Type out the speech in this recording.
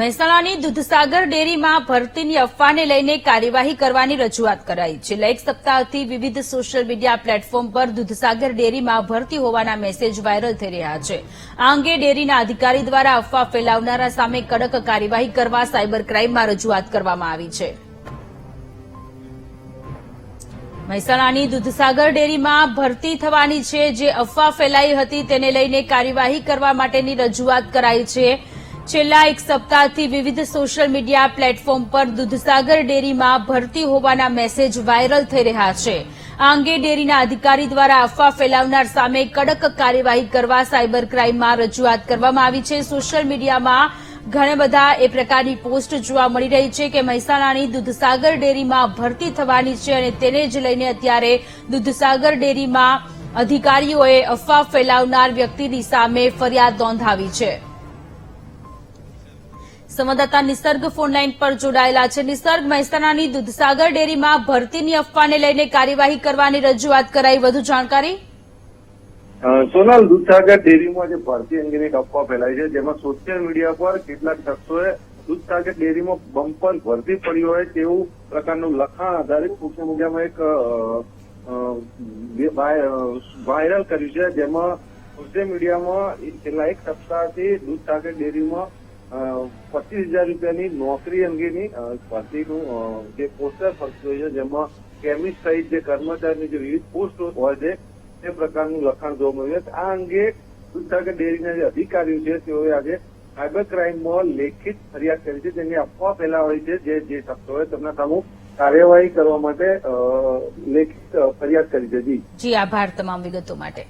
મહેસાણાની દૂધસાગર ડેરીમાં ભરતીની અફવાને લઈને કાર્યવાહી કરવાની રજૂઆત કરાઈ છેલ્લા એક સપ્તાહથી વિવિધ સોશિયલ મીડિયા પ્લેટફોર્મ પર દૂધસાગર ડેરીમાં ભરતી હોવાના મેસેજ વાયરલ થઈ રહ્યા છે. આ અંગે ડેરીના અધિકારી દ્વારા અફવા ફેલાવનારા સામે કડક કાર્યવાહી કરવા સાયબર ક્રાઇમમાં રજૂઆત કરવામાં આવી છે. મહેસાણાની દૂધસાગર ડેરીમાં ભરતી થવાની છે. જે અફવા ફેલાઈ હતી તેને લઈને કાર્યવાહી કરવા માટેની રજૂઆત કરાઈ છે. છેલ્લા એક સપ્તાહથી વિવિધ સોશિયલ મીડિયા પ્લેટફોર્મ પર દૂધસાગર ડેરીમાં ભરતી હોવાના મેસેજ વાયરલ થઈ રહ્યા છે. આ અંગે ડેરીના અધિકારી દ્વારા અફવા ફેલાવનાર સામે કડક કાર્યવાહી કરવા સાયબર ક્રાઇમમાં રજૂઆત કરવામાં આવી છે. સોશિયલ મીડિયામાં ઘણા બધા એ પ્રકારની પોસ્ટ જોવા મળી રહી છે કે મહેસાણાની દૂધસાગર ડેરીમાં ભરતી થવાની છે અને તેને જ લઈને અત્યારે દૂધસાગર ડેરીમાં અધિકારીઓએ અફવા ફેલાવનાર વ્યક્તિની સામે ફરિયાદ નોંધાવી છે. સંવાદદાતા નિસર્ગ ફોનલાઈન પર જોડાયેલા છે. નિસર્ગ મહેસાણાની દૂધસાગર ડેરીમાં ભરતીની અફવાને લઈને કાર્યવાહી કરવાની રજૂઆત કરાઈ. વધુ જાણકારી? સોનલ, દૂધસાગર ડેરીમાં જે ભરતી અંગેની અફવા ફેલાઈ છે, જેમાં સોશિયલ મીડિયા પર કેટલાક શખ્સોએ દૂધસાગર ડેરીમાં બમ્પર ભરતી પડી હોય તેવું પ્રકારનું લખાણ આધારિત સોશિયલ મીડિયામાં એક વાયરલ કર્યું છે, જેમાં સોશિયલ મીડિયામાં છેલ્લા એક સપ્તાહથી દૂધસાગર ડેરીમાં પચીસ હજાર રૂપિયાની નોકરી અંગેની ભરતીનું જે પોસ્ટર ફરતું છે, જેમાં કેમિસ્ટ સહિત જે કર્મચારીની જે વિવિધ પોસ્ટ હોય છે, તે પ્રકારનું લખાણ જોવા મળ્યું છે. આ અંગે દૂધસાગર ડેરીના જે અધિકારીઓ છે, તેઓએ આજે સાયબર ક્રાઇમમાં લેખિત ફરિયાદ કરી છે. તેની અફવા ફેલાવાઈ છે, જે જે શખ્સોએ તેમના સામે કાર્યવાહી કરવા માટે લેખિત ફરિયાદ કરી છે. જી, આભાર તમામ વિગતો માટે.